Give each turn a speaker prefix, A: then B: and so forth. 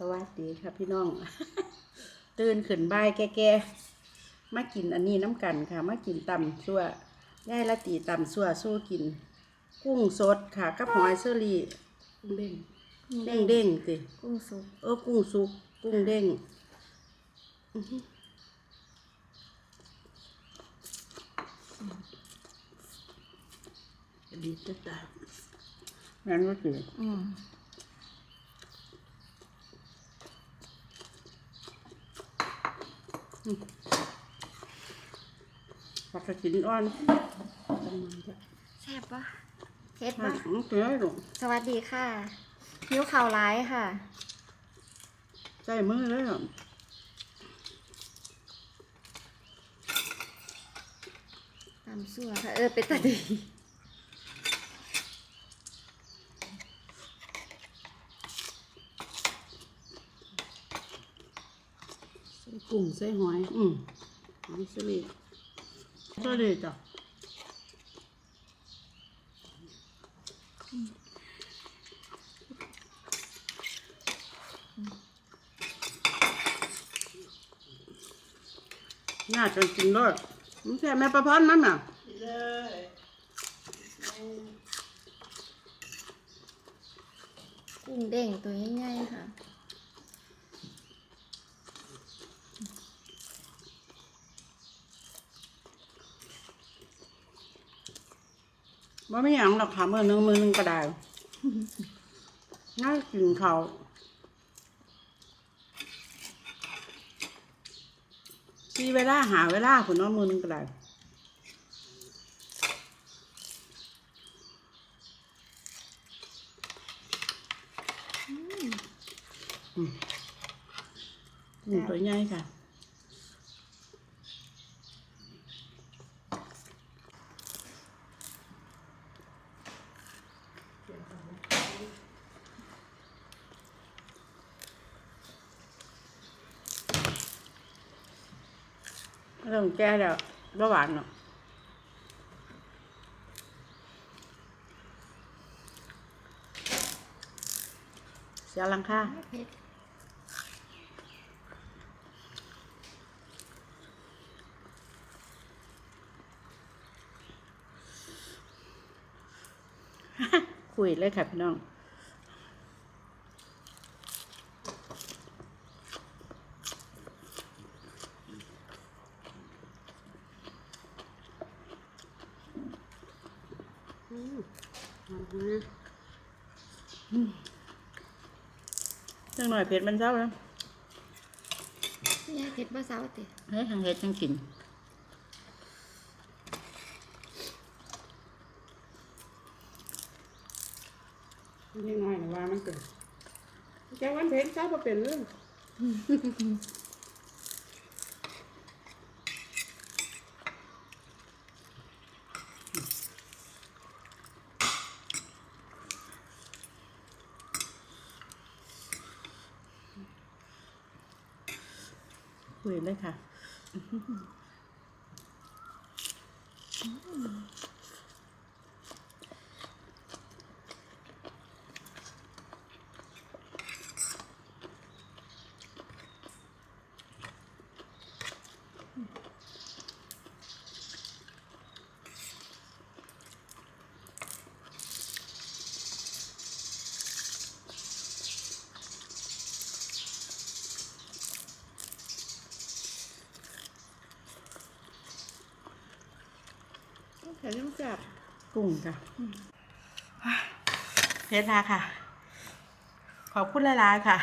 A: สวัสดีค่ะพี่น้อง ตื่นขึ้นบ่ายแก่ๆมากินอันนี้น้ำกันค่ะ มากินตำซั่วย่ายละตีตำซั่วสู้กิน กุ้งสดค่ะกับหอยเชอรี่กุ้งเด้งเด้งเด้งๆสิ
B: กุ้งสุก
A: เออกุ้งสุก กุ้งเด้งอื้อหือดีจัดตาแม่นว่าสิ
B: อืม
A: ผักกระถินอ่อน
B: แซ่บปะเฮ็ด
A: ผั
B: ปะ
A: กอื้อเกลือหลง
B: สวัสดีค่ะหิวข่าวร้ายค่ะ
A: ใส่มือเลยอะ
B: ตำซั่วค่ะ เออเป็นตาดี
A: กุ้งใส่หอย อืมหอยสลิดสลิดจ้ะน่าจะกินด้วยมันแค่แม่ประพันธ์มันน่ะ
B: กุ้งเด้งตัวง่ายๆค่ะ
A: ว่าไม่หยังหรอกค่ะมือหนึงมือหนึงก็ได้น่ากินเขาที่เวลาหาเวลาคุน้องมือหนึงก็ได้อืมตัวใหญ่ค่ะ ต้องแก้แล้วบาหวานเนาะเสียลังค่า
B: เผ็ด
A: คุยเลยค่ะพี่น้องอืมอืมจังหน่อยเผ็ดมันเศร้าแล้ว
B: นี่เผ็ดปะสาวติ
A: เฮ้ยทางเฮ็ดจังกิน ยังไงนะว่ามันเป็นแกวันเพ็ญเช้ามาเป็นเรื่องคุยเลยค่ะ
B: แค่ต้องจับ
A: กุ้งค่ะเพชรลาค่ะ ขอบคุณหลายๆค่ะ